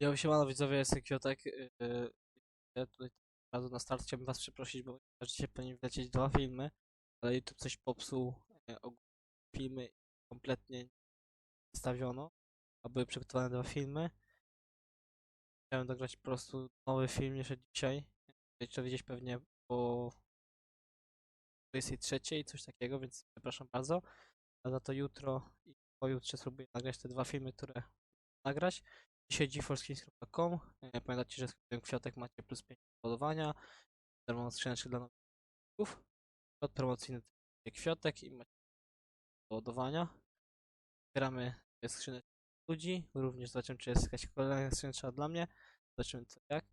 Ja siemano widzowie, jestem Kiotek. Yy, ja tutaj na start chciałbym was przeprosić, bo dzisiaj powinien wlecieć dwa filmy, ale YouTube coś popsuł e, filmy i kompletnie nie stawiono, a były przygotowane dwa filmy. Chciałem dograć po prostu nowy film jeszcze dzisiaj. Będziecie to widzieć pewnie po 23 coś takiego, więc przepraszam bardzo. A za to jutro i pojutrze spróbuję nagrać te dwa filmy, które nagrać. Dzisiaj geforskins.com. E, Pamiętajcie, że z kodem kwiatek macie plus 5 ładowania, darmową skrzyneczkę dla nowych kod promocyjny kwiatek i macie do ładowania. Zbieramy skrzyneczki ludzi, również zobaczymy, czy jest jakaś kolejna skrzyneczka dla mnie. Zobaczymy co jak.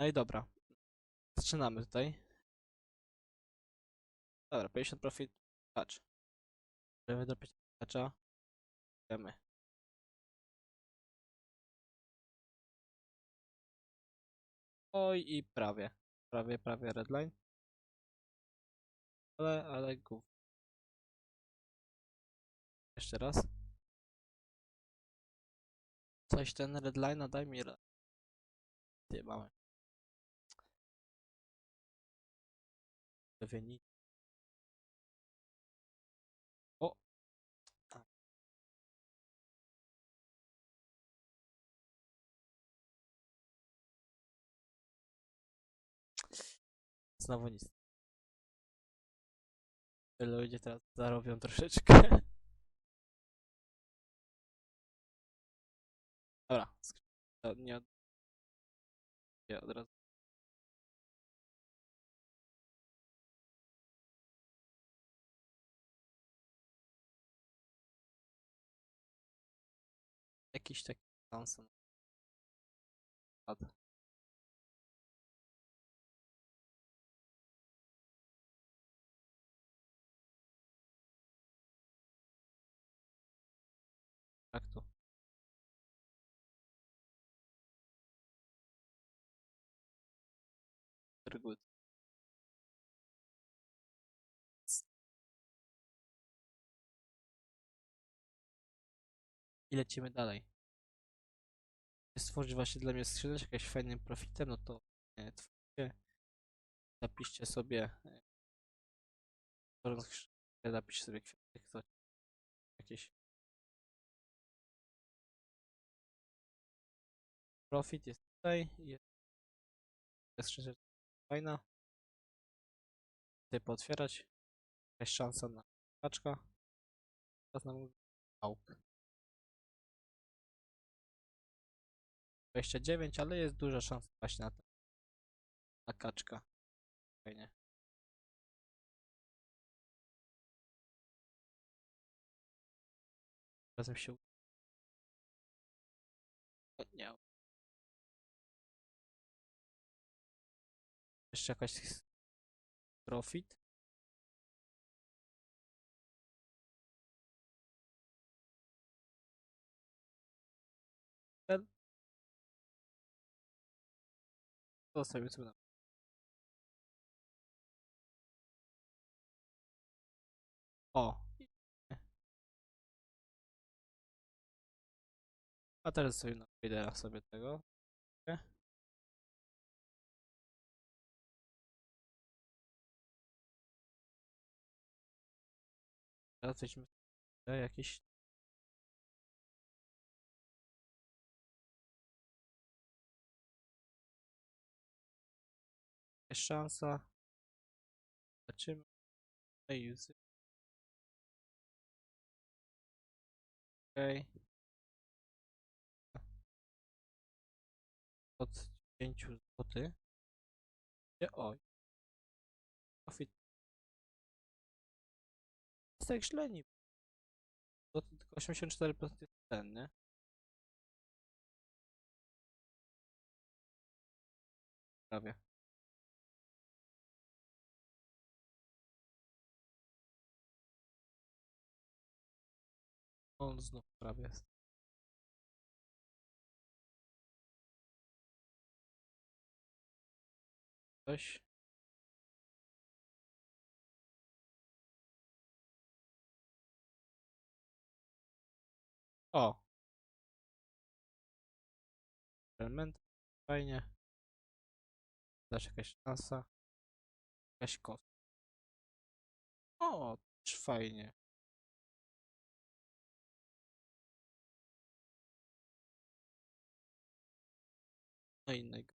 No i dobra, zaczynamy tutaj. Dobra, 50 profit, patrz. Możemy do 50 patcha. Wiemy. Oj i prawie. Prawie, prawie redline. Ale, ale gów. Jeszcze raz. Coś ten redline, daj mi ra- Ty mamy. Prawie Znowu nic. Ludzie teraz zarobią troszeczkę. Dobra, nie od... Nie od razu. Jakiś taki Samson. Tak Good. I lecimy dalej. Stworzyć właśnie dla mnie skrzyneczkę jakimś fajnym profitem, no to e, twórzcie. Napiszcie sobie e, tworząc skrzynkę, napiszcie sobie kwiatek, co jakieś profit jest tutaj jest skrzyneczka fajna. Tutaj pootwierać. Jakaś szansa na paczka. Teraz nam pałk. 29, ale jest duża szansa właśnie na, te- na kaczka. Fajnie. Razem się. Jeszcze jakaś profit. Zostawimy sobie na. O. A teraz sobie na Tradera sobie tego. Nie? Sobie jakieś jest szansa. Zobaczymy. Okej. Od 5 zł. Nie. Bo to tylko 84% jest ten, nie? Prawie. On znów prawie jest. Coś. O, element. Fajnie. Dasz jakaś szansa. Jakaś kostka. O, też fajnie. No innego.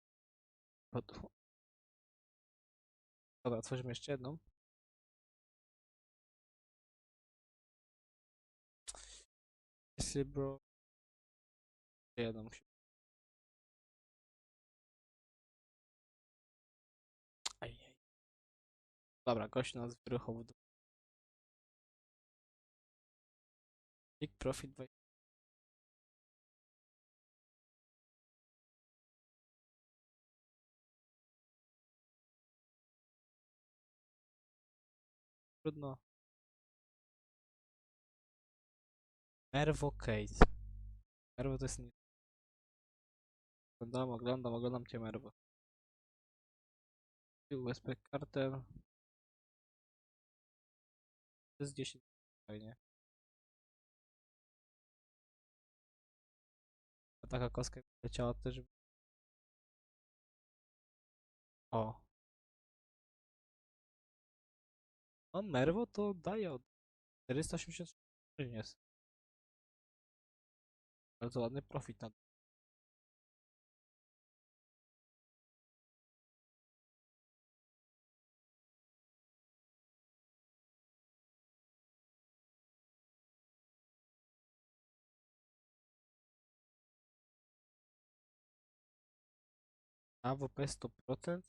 Dobra, otworzymy jeszcze jedną. Sybro. Jedną musi. Ajej. Dobra, gość nas wyruchował w dół. Big profit by... Trudno. Mervo Case. Mervo to jest nie... Oglądam, oglądam, oglądam cię Mervo. USB kartel. To jest 10. Fajnie. A taka kostka leciała też. O. No Mervo to daje od 483 jest. Bardzo ładny profit na AWP 100%.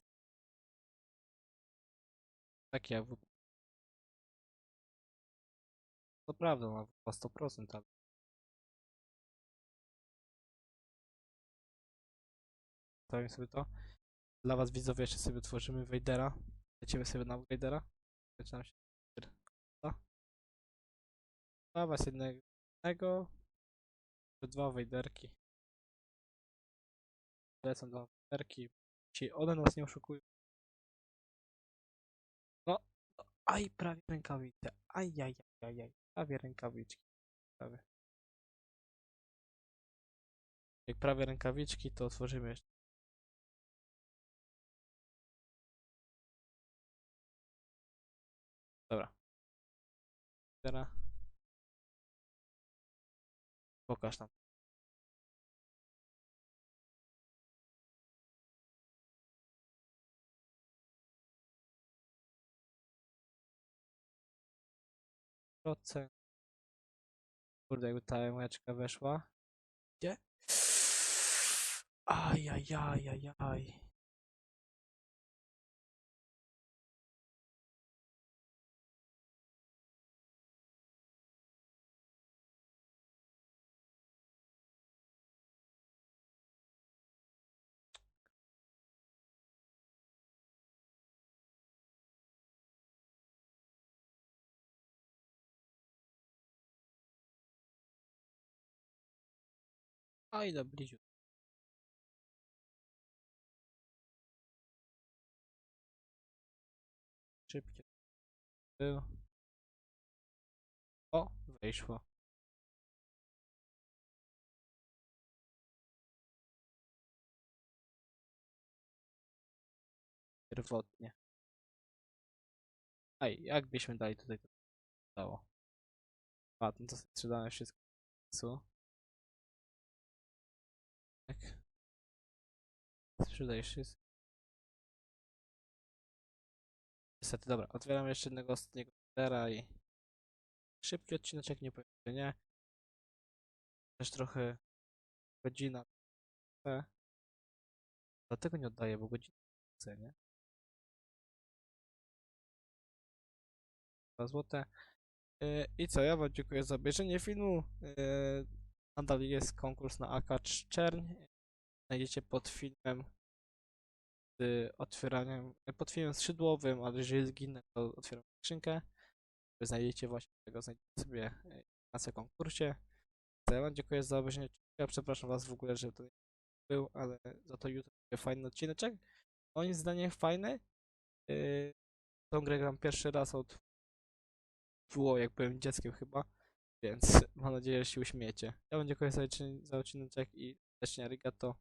Takie AWP. To prawda, AWP 100%, ale Zostawimy sobie to. Dla was widzowie jeszcze sobie tworzymy Vadera. Lecimy sobie na Vadera. Zaczynam się. Dla was jednego. Dwa Vaderki. Lecą dwa Vaderki. Ci one nas nie oszukują. No. no, Aj, prawie rękawice. Aj, aj, aj, aj, aj. Prawie rękawiczki. Prawie. Jak prawie rękawiczki, to otworzymy jeszcze. Teraz. Pokaż nam. Procent. Kurde, jakby ta emeczka weszła. Gdzie? Ajajajajaj. Aj, bliziu. Szybkie. Był. O, weszło. Pierwotnie. Aj, jakbyśmy dali tutaj to dało. A, no to sprzedałem wszystko. Tak. Sprzedajesz wszystko. Niestety, dobra, otwieram jeszcze jednego ostatniego tera i szybki odcineczek, nie powiem, nie. Też trochę godzina. chce. Dlatego nie oddaję, bo godzina chce, nie? 2 złote. Yy, I co, ja wam dziękuję za obejrzenie filmu. Nadal jest konkurs na AK Czerń. Znajdziecie pod filmem z otwieraniem, pod filmem skrzydłowym, ale jeżeli zginę, to otwieram skrzynkę. Znajdziecie właśnie tego, znajdziecie sobie e, informację o konkursie. Ja dziękuję za obejrzenie. Przepraszam was w ogóle, że to nie był, ale za to jutro będzie fajny odcineczek. Moim zdaniem fajny. Yy, tą grę gram pierwszy raz od było jak byłem dzieckiem chyba, więc mam nadzieję, że się uśmiecie. Ja wam dziękuję za odcin- za odcineczek i serdecznie arigato.